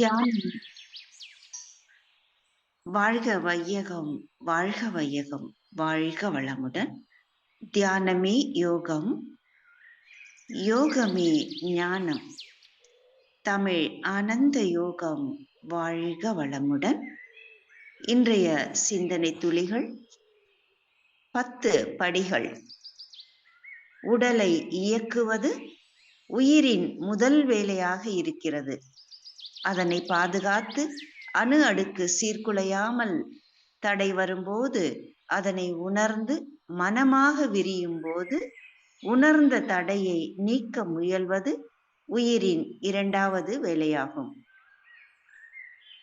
தியானம் வாழ்க வையகம் வாழ்க வையகம் வாழ்க வளமுடன். தியானமே யோகம். யோகமே ஞானம். தமிழ் ஆனந்த யோகம் வாழ்க வளமுடன். இன்றைய சிந்தனை துளிகள் பத்து படிகள். உடலை இயக்குவது உயிரின் முதல் வேலையாக இருக்கிறது. அதனை பாதுகாத்து அணு அடுக்கு சீர்குலையாமல் தடை வரும்போது அதனை உணர்ந்து மனமாக விரியும் போது உணர்ந்த தடையை நீக்க முயல்வது உயிரின் இரண்டாவது வேலையாகும்.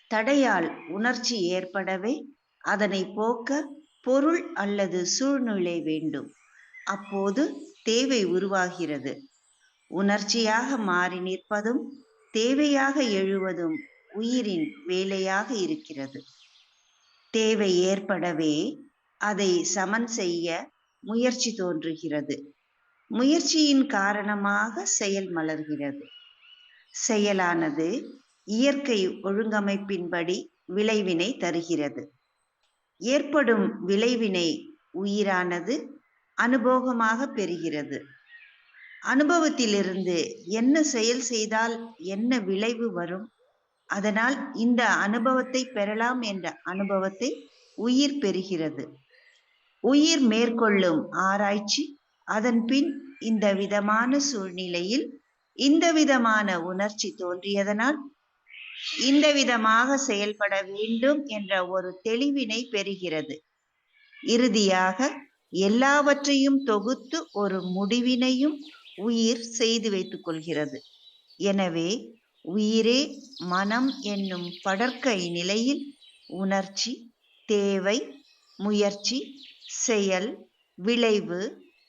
தடையால் உணர்ச்சி ஏற்படவே அதனை போக்க பொருள் அல்லது சூழ்நிலை வேண்டும். அப்போது தேவை உருவாகிறது. உணர்ச்சியாக மாறி நிற்பதும் தேவையாக எழுவதும் உயிரின் வேலையாக இருக்கிறது. தேவை ஏற்படவே அதை சமன் செய்ய முயற்சி தோன்றுகிறது. முயற்சியின் காரணமாக செயல் மலர்கிறது. செயலானது இயற்கை ஒழுங்கமைப்பின்படி விளைவினை தருகிறது. ஏற்படும் விளைவினை உயிரானது அனுபோகமாக பெறுகிறது. அனுபவத்திலிருந்து என்ன செயல் செய்தால் என்ன விளைவு வரும்? அதனால் இந்த அனுபவத்தை பெறலாம் என்ற அனுபவத்தை உயிர் பெறுகிறது. உயிர் மேற்கொள்ளும் ஆராய்ச்சி அதன் பின் இந்த விதமான சூழ்நிலையில் இந்த விதமான உணர்ச்சி தோன்றியதனால் இந்த விதமாக செயல்பட வேண்டும் என்ற ஒரு தெளிவினை பெறுகிறது. இறுதியாக எல்லாவற்றையும் தொகுத்து ஒரு முடிவினையும் உயிர் செய்து வைத்துக் கொள்கிறது எனவே உயிரே மனம் என்னும் படற்கை நிலையில் உணர்ச்சி தேவை முயற்சி செயல் விளைவு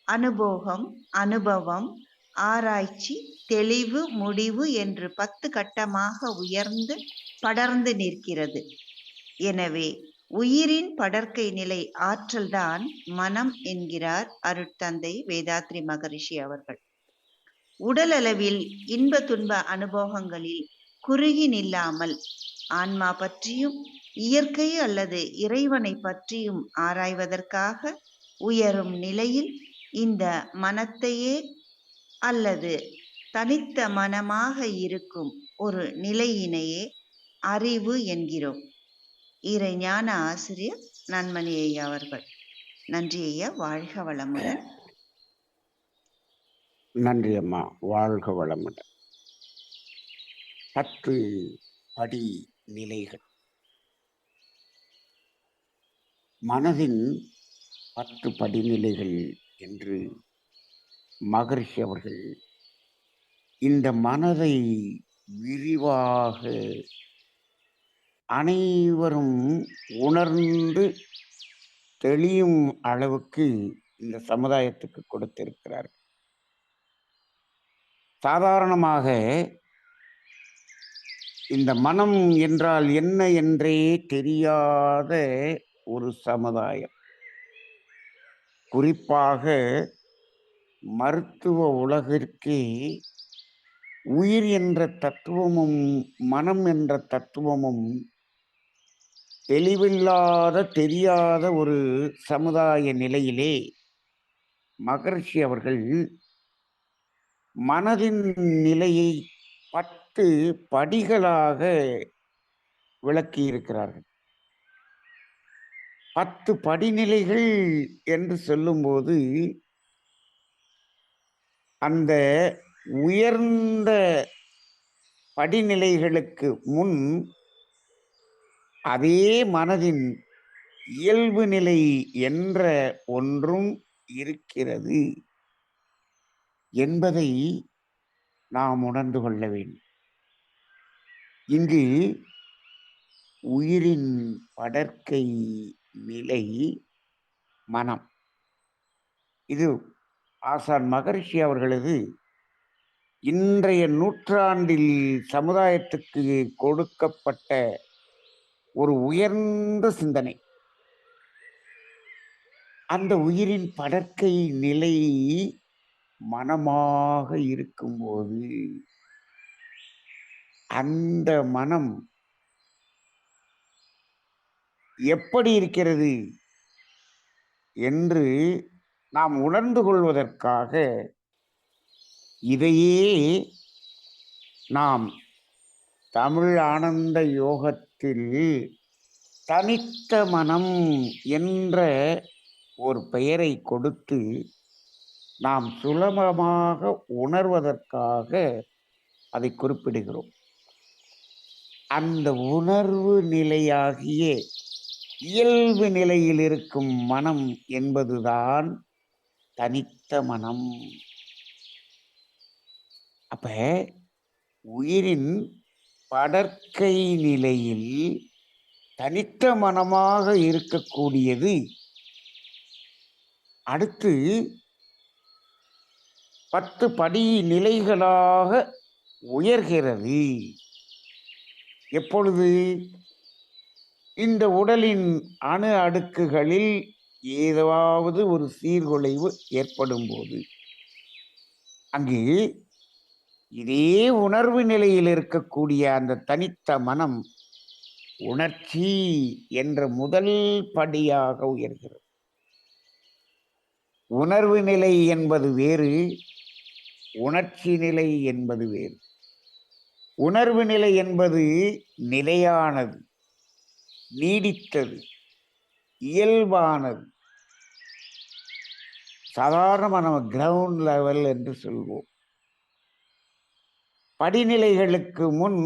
அனுபோகம் அனுபவம் ஆராய்ச்சி தெளிவு முடிவு என்று பத்து கட்டமாக உயர்ந்து படர்ந்து நிற்கிறது. எனவே உயிரின் படற்கை நிலை ஆற்றல்தான் மனம் என்கிறார் அருட்தந்தை வேதாத்ரி மகரிஷி அவர்கள். உடலளவில் இன்ப துன்ப அனுபவங்களில் குறுகி நில்லாமல் ஆன்மா பற்றியும் இயற்கை அல்லது இறைவனை பற்றியும் ஆராய்வதற்காக உயரும் நிலையில் இந்த மனத்தையே அல்லது தனித்த மனமாக இருக்கும் ஒரு நிலையினையே அறிவு என்கிறோம். இறை ஞான ஆசிரியர் நன்மணி ஐயா அவர்கள். நன்றி ஐயா. வாழ்க வளமுடன். நன்றி அம்மா. வாழ்க வளமுடன். பத்து படி நிலைகள். மனதின் பத்து படிநிலைகள் என்று மகர்ஷி அவர்கள் இந்த மனதை விரிவாக அனைவரும் உணர்ந்து தெளியும் அளவுக்கு இந்த சமுதாயத்துக்கு கொடுத்திருக்கிறார்கள். சாதாரணமாக இந்த மனம் என்றால் என்ன என்றே தெரியாத ஒரு சமுதாயம். குறிப்பாக மருத்துவ உலகிற்கே உயிர் என்ற தத்துவமும் மனம் என்ற தத்துவமும் தெளிவில்லாத தெரியாத ஒரு சமுதாய நிலையிலே மகர்ஷி அவர்கள் மனதின் நிலையை பத்து படிகளாக விளக்கியிருக்கிறார்கள். பத்து படிநிலைகள் என்று சொல்லும்போது அந்த உயர்ந்த படிநிலைகளுக்கு முன் அதே மனதின் இயல்பு நிலை என்ற ஒன்றும் இருக்கிறது. என்பதை நாம் உணர்ந்து கொள்ள வேண்டும். இங்கு உயிரின் படற்கை நிலை மனம். இது ஆசான் மகரிஷி அவர்களது இன்றைய நூற்றாண்டில் சமுதாயத்துக்கு கொடுக்கப்பட்ட ஒரு உயர்ந்த சிந்தனை. அந்த உயிரின் படற்கை நிலை மனமாக இருக்கும்போது அந்த மனம் எப்படி இருக்கிறது என்று நாம் உணர்ந்து கொள்வதற்காக இதையே நாம் தமிழ் ஆனந்த யோகத்தில் தனித்த மனம் என்ற ஒரு பெயரை கொடுத்து நாம் சுலபமாக உணர்வதற்காக அதை குறிப்பிடுகிறோம். அந்த உணர்வு நிலையாகிய இயல்பு நிலையில் இருக்கும் மனம் என்பதுதான் தனித்த மனம். அப்ப உயிரின் படற்கை நிலையில் தனித்த மனமாக இருக்கக்கூடியது அடுத்து பத்து படி நிலைகளாக உயர்கிறது. எப்பொழுது? இந்த உடலின் அணு அடுக்குகளில் ஏதாவது ஒரு சீர்குலைவு ஏற்படும் போது அங்கு இதே உணர்வு நிலையில் இருக்கக்கூடிய அந்த தனித்த மனம் உணர்ச்சி என்ற முதல் படியாக உயர்கிறது. உணர்வு நிலை என்பது வேறு உணர்ச்சி நிலை என்பது வேறு. உணர்வு நிலை என்பது நிலையானது நீடித்தது இயல்பானது. சாதாரணமாக நம்ம கிரவுண்ட் லெவல் என்று சொல்வோம். படிநிலைகளுக்கு முன்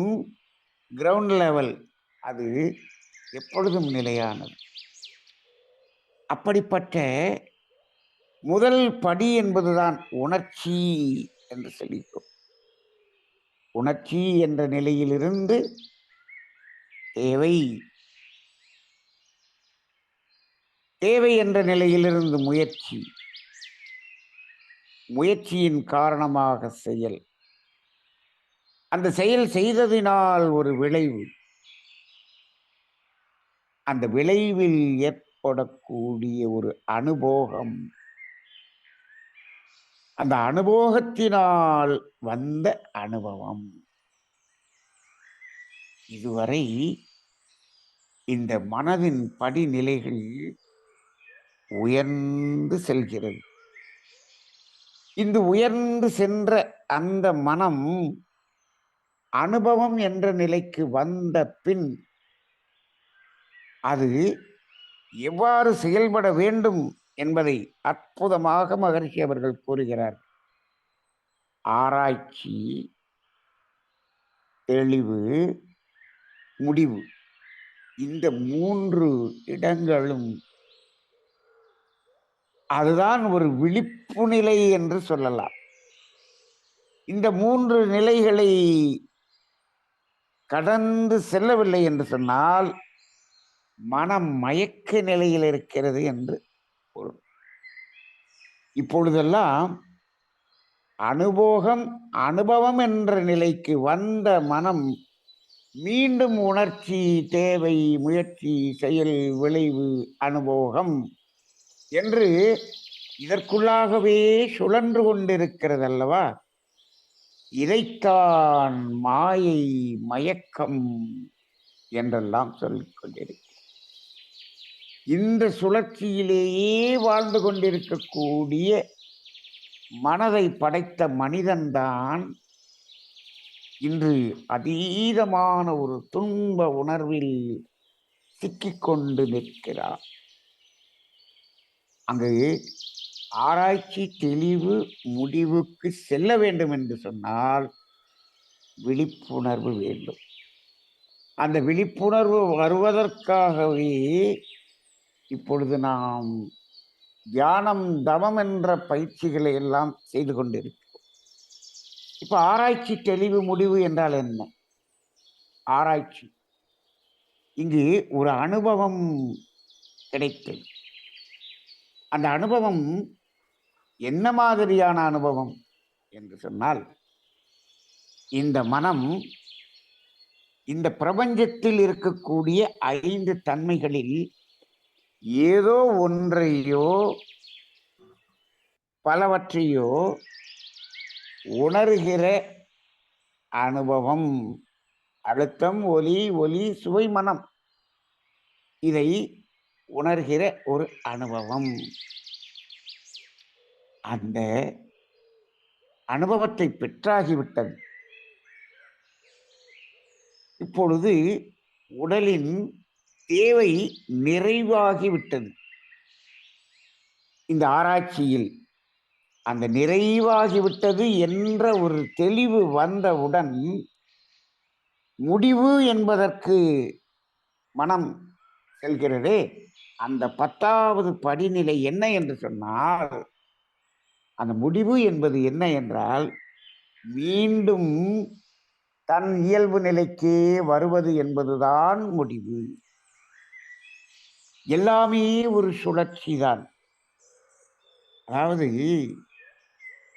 கிரவுண்ட் லெவல் அது எப்பொழுதும் நிலையானது. அப்படிப்பட்ட முதல் படி என்பதுதான் உணர்ச்சி. என்று சொல்லிக்கிறோம் உணர்ச்சி என்ற நிலையிலிருந்து தேவை. தேவை என்ற நிலையிலிருந்து முயற்சி. முயற்சியின் காரணமாக செயல். அந்த செயல் செய்ததினால் ஒரு விளைவு. அந்த விளைவில் ஏற்படக்கூடிய ஒரு அனுபோகம். அந்த அனுபவத்தினால் வந்த அனுபவம். இதுவரை இந்த மனதின் படிநிலைகள் உயர்ந்து செல்கிறது. இந்த உயர்ந்து சென்ற அந்த மனம் அனுபவம் என்ற நிலைக்கு வந்த பின் அது எவ்வாறு செயல்பட வேண்டும் என்பதை அற்புதமாக மகர்ஷி அவர்கள் கூறுகிறார். ஆராய்ச்சி தெளிவு முடிவு இந்த மூன்று இடங்களும் அதுதான் ஒரு விழிப்பு நிலை என்று சொல்லலாம். இந்த மூன்று நிலைகளை கடந்து செல்லவில்லை என்று சொன்னால் மனம் மயக்க நிலையில் இருக்கிறது என்று இப்பொழுதெல்லாம் அனுபோகம் அனுபவம் என்ற நிலைக்கு வந்த மனம் மீண்டும் உணர்ச்சி தேவை முயற்சி செயல் விளைவு அனுபோகம் என்று இதற்குள்ளாகவே சுழன்று கொண்டிருக்கிறது அல்லவா இதைத்தான் மாயை மயக்கம் என்றெல்லாம் சொல்லிக் கொண்டிருக்கிறது. இந்த சுழற்சியிலேயே வாழ்ந்து கொண்டிருக்கக்கூடிய மனதை படைத்த மனிதன்தான் இன்று அதீதமான ஒரு துன்ப உணர்வில் சிக்கிக்கொண்டு நிற்கிறார். அங்கு ஆராய்ச்சி தெளிவு முடிவுக்கு செல்ல வேண்டும் என்று சொன்னால் விழிப்புணர்வு வேண்டும். அந்த விழிப்புணர்வு வருவதற்காகவே இப்பொழுது நாம் தியானம் தவம் என்ற பயிற்சிகளை எல்லாம் செய்து கொண்டிருக்கிறோம். இப்போ ஆராய்ச்சி தெளிவு முடிவு என்றால் என்ன? ஆராய்ச்சி. இங்கு ஒரு அனுபவம் கிடைத்தது. அந்த அனுபவம் என்ன மாதிரியான அனுபவம் என்று சொன்னால் இந்த மனம் இந்த பிரபஞ்சத்தில் இருக்கக்கூடிய ஐந்து தன்மைகளில் ஏதோ ஒன்றையோ பலவற்றையோ உணர்கிற அனுபவம் அழுத்தம் ஒலி ஒலி சுவை மனம் இதை உணர்கிற ஒரு அனுபவம். அந்த அனுபவத்தை பெற்றாகிவிட்டது. இப்பொழுது உடலின் தேவை நிறைவாகிவிட்டது. இந்த ஆராய்ச்சியில் அந்த நிறைவாகிவிட்டது என்ற ஒரு தெளிவு வந்தவுடன் முடிவு என்பதற்கு மனம் செல்கிறதே. அந்த பத்தாவது படிநிலை என்ன என்று சொன்னால் அந்த முடிவு என்பது என்ன என்றால் மீண்டும் தன் இயல்பு நிலைக்கே வருவது என்பதுதான் முடிவு. எல்லாமே ஒரு சுழற்சி தான் அதாவது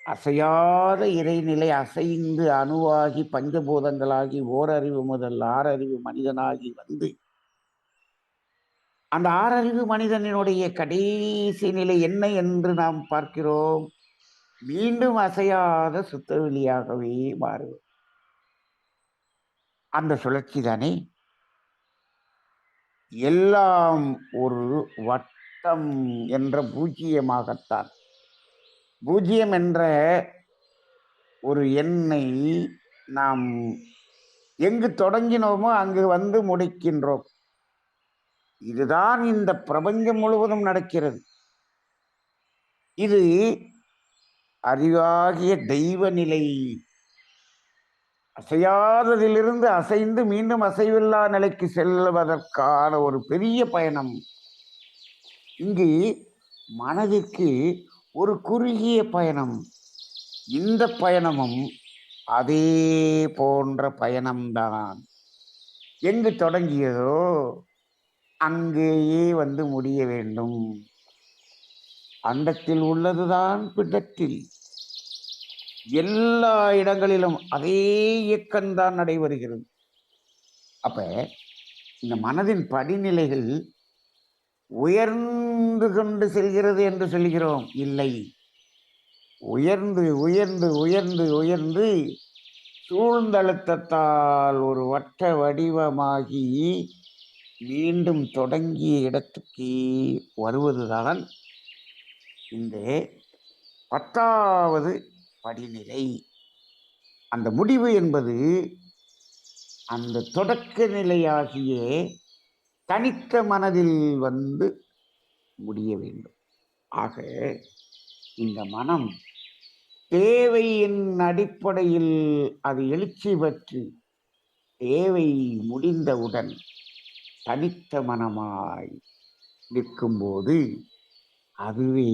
அசையாத இறைநிலை அசைந்து அணுவாகி பஞ்சபூதங்களாகி ஓரறிவு முதல் ஆறறிவு மனிதனாகி வந்து அந்த ஆறறிவு மனிதனினுடைய கடைசி நிலை என்ன என்று நாம் பார்க்கிறோம். மீண்டும் அசையாத சுத்தவெளியாகவே மாறுவது அந்த சுழற்சி தானே? எல்லாம் ஒரு வட்டம் என்ற பூஜ்ஜியமாகத்தான். பூஜ்ஜியம் என்ற ஒரு எண்ணை நாம் எங்கு தொடங்கினோமோ அங்கு வந்து முடிக்கின்றோம். இதுதான் இந்த பிரபஞ்சம் முழுவதும் நடக்கிறது. இது அறிவாகிய தெய்வ நிலை. அசையாததிலிருந்து அசைந்து மீண்டும் அசைவில்லா நிலைக்கு செல்வதற்கான ஒரு பெரிய பயணம். இங்கு மனதிற்கு ஒரு குறுகிய பயணம். இந்த பயணமும் அதே போன்ற பயணம்தான். எங்கு தொடங்கியதோ அங்கேயே வந்து முடிய வேண்டும். அண்டத்தில் உள்ளதுதான் பிண்டத்தில். எல்லா இடங்களிலும் அதே இயக்கம்தான் நடைபெறுகிறது. அப்ப இந்த மனதின் படிநிலைகள் உயர்ந்து கொண்டு செல்கிறது என்று சொல்கிறோம். இல்லை. உயர்ந்து உயர்ந்து உயர்ந்து உயர்ந்து சூழ்ந்தழுத்தத்தால் ஒரு வட்ட வடிவமாகி மீண்டும் தொடங்கிய இடத்துக்கு வருவதுதான் இந்த பத்தாவது படிநிலை. அந்த முடிவு என்பது அந்த தொடக்க நிலையாகிய தனித்த மனதில் வந்து முடிய வேண்டும். ஆக இந்த மனம் தேவையின் அடிப்படையில் அது எழுச்சி பெற்று தேவை முடிந்தவுடன் தனித்த மனமாய் நிற்கும்போது அதுவே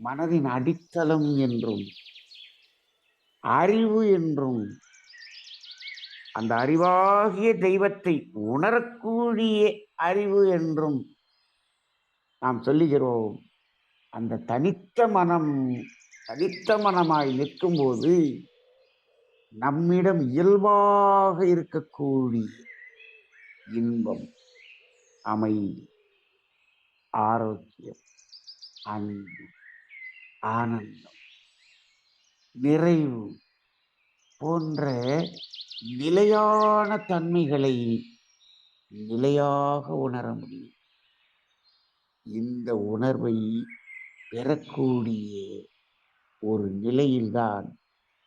மனதின் அடித்தளம் என்றும் அறிவு என்றும் அந்த அறிவாகிய தெய்வத்தை உணரக்கூடிய அறிவு என்றும் நாம் சொல்லுகிறோம். அந்த தனித்த மனம் தனித்த மனமாய் நிற்கும்போது நம்மிடம் இயல்பாக இருக்கக்கூடிய இன்பம் அமைதி ஆரோக்கியம் அன்பு ஆனந்தம். நிறைவு போன்ற நிலையான தன்மைகளை நிலையாக உணர முடியும். இந்த உணர்வை பெறக்கூடிய ஒரு நிலையில்தான்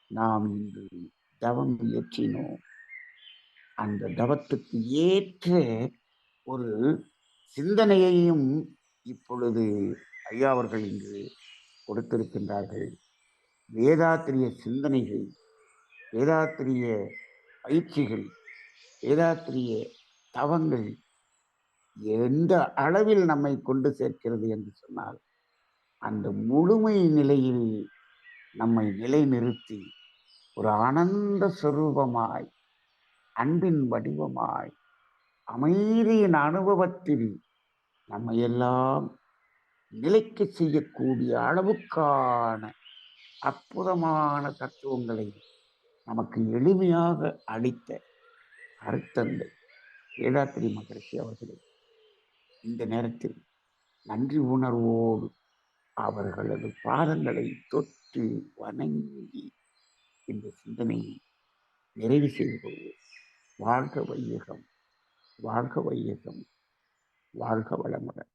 நாம் இன்று தவம் இயற்றினோம். அந்த தவத்துக்கு ஏற்ற ஒரு சிந்தனையையும் இப்பொழுது ஐயா அவர்கள் இங்கு கொடுத்திருக்கின்றார்கள். வேதாத்திரிய சிந்தனைகள் வேதாத்திரிய பயிற்சிகள் வேதாத்திரிய தவங்கள் எந்த அளவில் நம்மை கொண்டு சேர்க்கிறது என்று சொன்னால் அந்த முழுமை நிலையில் நம்மை நிலைநிறுத்தி ஒரு ஆனந்த சுரூபமாய் அன்பின் வடிவமாய் அமைதியின் அனுபவத்தில் நம்மையெல்லாம் நிலைக்க செய்யக்கூடிய அளவுக்கான அற்புதமான தத்துவங்களை நமக்கு எளிமையாக அளித்த அருத்தந்தை ஏழாத்திரி மகரிஷி அவர்களே. இந்த நேரத்தில் நன்றி உணர்வோடு அவர்களது பாதங்களை தொட்டு வணங்கி இந்த சிந்தனையை நிறைவு செய்து கொள்வோம். வாழ்க வையகம் வாழ்க வையகம் வாழ்க வளமுடன்.